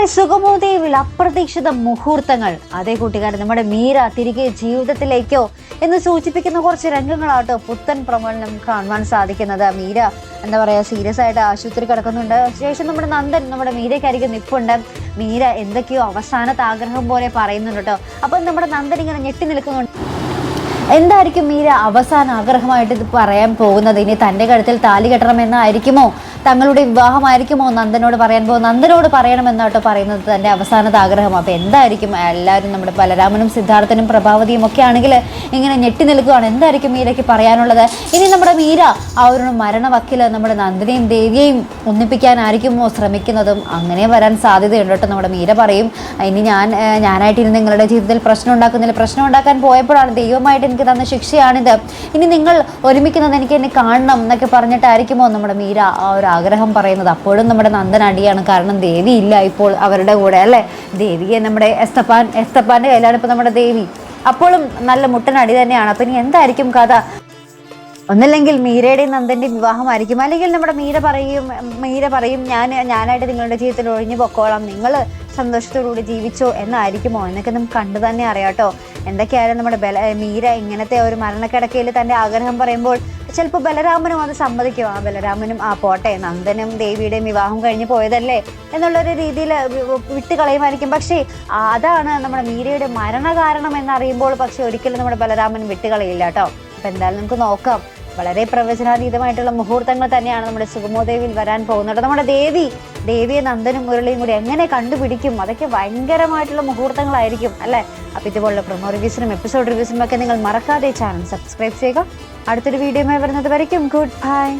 കൂട്ടുകാരെ സുഗമോദേവിൽ അപ്രതീക്ഷിത മുഹൂർത്തങ്ങൾ. അതേ കൂട്ടുകാരെ നമ്മുടെ മീര തിരികെ ജീവിതത്തിലേക്കോ എന്ന് സൂചിപ്പിക്കുന്ന കുറച്ച് രംഗങ്ങളാട്ടോ പുത്തൻ പ്രമോദനം കാണുവാൻ സാധിക്കുന്നത്. മീര എന്താ പറയുക സീരിയസ് ആയിട്ട് ആശുപത്രി കിടക്കുന്നുണ്ട്. ശേഷം നമ്മുടെ നന്ദൻ നമ്മുടെ മീരയ്ക്കായിരിക്കും നിപ്പുണ്ട്. മീര എന്തൊക്കെയോ അവസാനത്തെ ആഗ്രഹം പോലെ പറയുന്നുണ്ട് കേട്ടോ. അപ്പം നമ്മുടെ നന്ദൻ ഇങ്ങനെ ഞെട്ടി നിൽക്കുന്നുണ്ട്. എന്തായിരിക്കും മീര അവസാന ആഗ്രഹമായിട്ട് ഇത് പറയാൻ പോകുന്നത്? ഇനി തന്റെ കഴുത്തിൽ താലി കെട്ടണമെന്നായിരിക്കുമോ? തങ്ങളുടെ വിവാഹമായിരിക്കുമോ? നന്ദനോട് പറയാൻ പോകും നന്ദനോട് പറയണമെന്നാട്ടോ പറയുന്നത് തന്റെ അവസാനത്തെ ആഗ്രഹം. അപ്പോൾ എന്തായിരിക്കും? എല്ലാവരും നമ്മുടെ ബലരാമനും സിദ്ധാർത്ഥനും പ്രഭാവതിയും ഒക്കെ ആണെങ്കിൽ ഇങ്ങനെ ഞെട്ടി നിൽക്കുകയാണ്. എന്തായിരിക്കും മീരയ്ക്ക് പറയാനുള്ളത്? ഇനി നമ്മുടെ മീര ആ ഒരു മരണവക്കിൽ നമ്മുടെ നന്ദിനെയും ദേവിയെയും ഒന്നിപ്പിക്കാനായിരിക്കുമോ ശ്രമിക്കുന്നതും? അങ്ങനെ വരാൻ സാധ്യതയുണ്ട് കേട്ടോ നമ്മുടെ മീര പറയും. ഇനി ഞാൻ ഞാനായിട്ടിരുന്ന് നിങ്ങളുടെ ജീവിതത്തിൽ പ്രശ്നം ഉണ്ടാക്കുന്നില്ല. പ്രശ്നം ഉണ്ടാക്കാൻ പോയപ്പോഴാണ് ദൈവമായിട്ട് എനിക്ക് തന്ന ശിക്ഷയാണിത്. ഇനി നിങ്ങൾ ഒരുമിക്കുന്നത് എനിക്ക് എന്നെ കാണണം എന്നൊക്കെ പറഞ്ഞിട്ടായിരിക്കുമോ നമ്മുടെ മീര ആ ഒരു ആഗ്രഹം പറയുന്നത്? അപ്പോഴും നമ്മുടെ നന്ദൻ അടിയാണ്. കാരണം ദേവി ഇല്ല ഇപ്പോൾ അവരുടെ കൂടെ അല്ലേ? ദേവിയെ നമ്മുടെ എസ്തപ്പാൻ എസ്തപ്പാന്റെ കയ്യിലാണ് ഇപ്പോൾ നമ്മുടെ ദേവി. അപ്പോഴും നല്ല മുട്ടൻ അടി തന്നെയാണ്. അപ്പം ഇനി എന്തായിരിക്കും കഥ? ഒന്നല്ലെങ്കിൽ മീരയുടെയും നന്ദന്റെയും വിവാഹമായിരിക്കും. അല്ലെങ്കിൽ നമ്മുടെ മീര പറയും മീര പറയും ഞാൻ ഞാനായിട്ട് നിങ്ങളുടെ ജീവിതത്തിൽ ഒഴിഞ്ഞു പൊക്കോളാം. നിങ്ങൾ സന്തോഷത്തോടുകൂടി ജീവിച്ചോ എന്നായിരിക്കുമോ? എന്നൊക്കെ നമുക്ക് കണ്ടു തന്നെ അറിയാട്ടോ എന്തൊക്കെയായാലും നമ്മുടെ ബല മീര ഇങ്ങനത്തെ ഒരു മരണക്കിടക്കയിൽ തന്റെ ആഗ്രഹം പറയുമ്പോൾ ചിലപ്പോൾ ബലരാമനും അത് സമ്മതിക്കും. ആ ബലരാമനും ആ പോട്ടെ നന്ദനും ദേവിയുടെയും വിവാഹം കഴിഞ്ഞ് പോയതല്ലേ? എന്നുള്ളൊരു രീതിയിൽ വിട്ട് കളയുമായിരിക്കും പക്ഷേ അതാണ് നമ്മുടെ മീരയുടെ മരണകാരണം എന്നറിയുമ്പോൾ പക്ഷേ ഒരിക്കലും നമ്മുടെ ബലരാമൻ വിട്ടുകളയില്ല കേട്ടോ. അപ്പം എന്തായാലും നമുക്ക് നോക്കാം. വളരെ പ്രവചനാതീതമായിട്ടുള്ള മുഹൂർത്തങ്ങൾ തന്നെയാണ് നമ്മുടെ സുഗമോദേവിയിൽ വരാൻ പോകുന്നത്. നമ്മുടെ ദേവി ദേവിയെ നന്ദനും മുരളിയും കൂടി എങ്ങനെ കണ്ടുപിടിക്കും? അതൊക്കെ ഭയങ്കരമായിട്ടുള്ള മുഹൂർത്തങ്ങളായിരിക്കും അല്ലേ? അപ്പം ഇതുപോലുള്ള പ്രൊമോ റിവ്യൂസിനും എപ്പിസോഡ് റിവ്യൂസിനും ഒക്കെ നിങ്ങൾ മറക്കാതെ ചാനൽ സബ്സ്ക്രൈബ് ചെയ്യുക. അടുത്തൊരു വീഡിയോയുമായി വരുന്നത് വരയ്ക്കും. Good bye